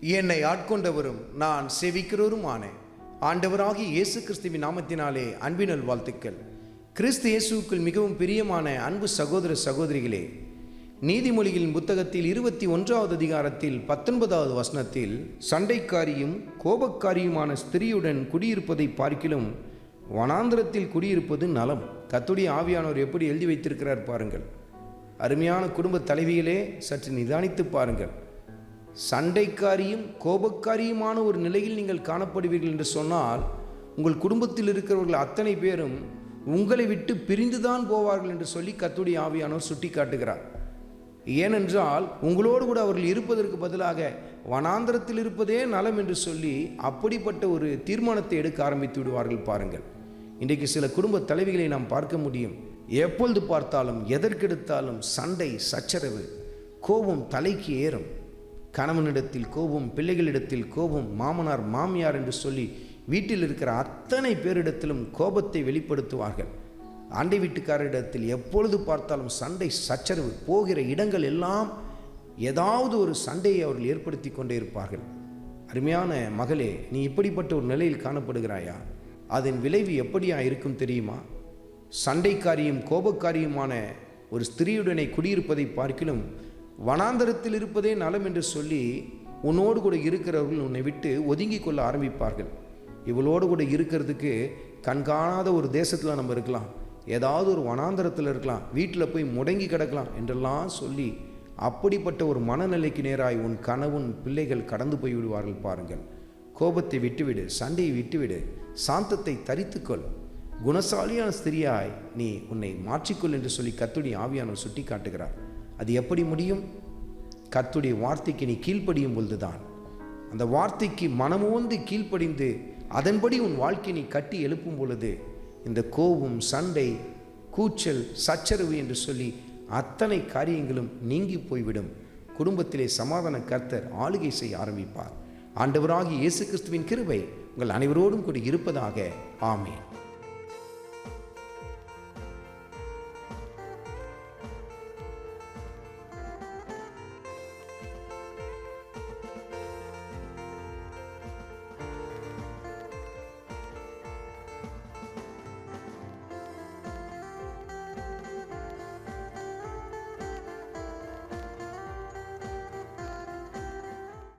என்னை ஆட்கொண்டவரும் நான் செவிக்கிறவருமான. ஆண்டவராகிய இயேசு கிறிஸ்துவின் நாமத்தினாலே அன்பினல் வாழ்த்துக்கள் கிறிஸ்து இயேசுவுக்குள் மிகவும் பிரியமான அன்பு சகோதர சகோதரிகளே நீதிமொழிகளின் புத்தகத்தில் இருபத்தி ஒன்றாவது அதிகாரத்தில் பத்தொன்பதாவது வசனத்தில் சண்டைக்காரியும் கோபக்காரியுமான ஸ்திரியுடன் குடியிருப்பதை பார்க்கிலும் வனாந்திரத்தில் குடியிருப்பது நலம். கத்துடைய ஆவியானவர் எப்படி எழுதி வைத்திருக்கிறார் பாருங்கள். அருமையான குடும்ப தலைவிகளே சற்று நிதானித்து பாருங்கள். சண்டைக்காரியும் கோபக்காரியுமான ஒரு நிலையில் நீங்கள் காணப்படுவீர்கள் என்று சொன்னால் உங்கள் குடும்பத்தில் இருக்கிறவர்கள் அத்தனை பேரும் உங்களை விட்டு பிரிந்துதான் போவார்கள் என்று சொல்லி கத்துடைய ஆவியானவர் சுட்டி காட்டுகிறார் ஏனென்றால் உங்களோடு கூட அவர்கள் இருப்பதற்கு பதிலாக வனாந்திரத்தில் இருப்பதே நலம் என்று சொல்லி அப்படிப்பட்ட ஒரு தீர்மானத்தை எடுக்க ஆரம்பித்து விடுவார்கள் பாருங்கள். இன்றைக்கு சில குடும்ப தலைவிகளை நாம் பார்க்க முடியும். எப்பொழுது பார்த்தாலும் எதற்கெடுத்தாலும் சண்டை சச்சரவு கோபம் தலைக்கு ஏறும். கணவனிடத்தில் கோபம் பிள்ளைகளிடத்தில் கோபம் மாமனார் மாமியார் என்று சொல்லி வீட்டில் இருக்கிற அத்தனை பேரிடத்திலும் கோபத்தை வெளிப்படுத்துவார்கள். ஆண்டை வீட்டுக்காரரிடத்தில் எப்பொழுது பார்த்தாலும் சண்டை சச்சரவு போகிற இடங்கள் எல்லாம் ஏதாவது ஒரு சண்டையை அவர்கள் ஏற்படுத்தி கொண்டே இருப்பார்கள். அருமையான மகளே நீ இப்படிப்பட்ட ஒரு நிலையில் காணப்படுகிறாயா? அதன் விளைவு எப்படியா இருக்கும் தெரியுமா? சண்டைக்காரியும் கோபக்காரியுமான ஒரு ஸ்திரீயுடனே குடியிருப்பதை பார்க்கிலும் வனாந்தரத்தில் இருப்பதே நலம் என்று சொல்லி உன்னோடு கூட இருக்கிறவர்கள் உன்னை விட்டு ஒதுங்கி கொள்ள ஆரம்பிப்பார்கள். இவளோடு கூட இருக்கிறதுக்கு கண்காணாத ஒரு தேசத்தில் நம்ம இருக்கலாம். ஏதாவது ஒரு வனாந்தரத்தில் இருக்கலாம். வீட்டில் போய் முடங்கி கிடக்கலாம் என்றெல்லாம் சொல்லி அப்படிப்பட்ட ஒரு மனநிலைக்கு நேராய் உன் கணவன் பிள்ளைகள் கடந்து போய் விடுவார்கள் பாருங்கள். கோபத்தை விட்டுவிடு சண்டையை விட்டுவிடு சாந்தத்தை தரித்துக்கொள். குணசாலியான ஸ்திரியாய் நீ உன்னை மாற்றிக்கொள் என்று சொல்லி கத்துடி ஆவியானவர் சுட்டி காட்டுகிறார் அது எப்படி முடியும்? கர்த்துடைய வார்த்தைக்கு நீ கீழ்ப்படியும் பொழுதுதான். அந்த வார்த்தைக்கு மனமோந்து கீழ்ப்படிந்து அதன்படி உன் வாழ்க்கை நீ கட்டி எழுப்பும் பொழுது இந்த கோபம் சண்டை கூச்சல் சச்சரவு என்று சொல்லி அத்தனை காரியங்களும் நீங்கி போய்விடும். குடும்பத்திலே சமாதான கர்த்தர் ஆளுகை செய்ய ஆரம்பிப்பார். ஆண்டவராகி இயேசு கிறிஸ்துவின் கிருபை உங்கள் அனைவரோடும் கூட இருப்பதாக. ஆமேன்.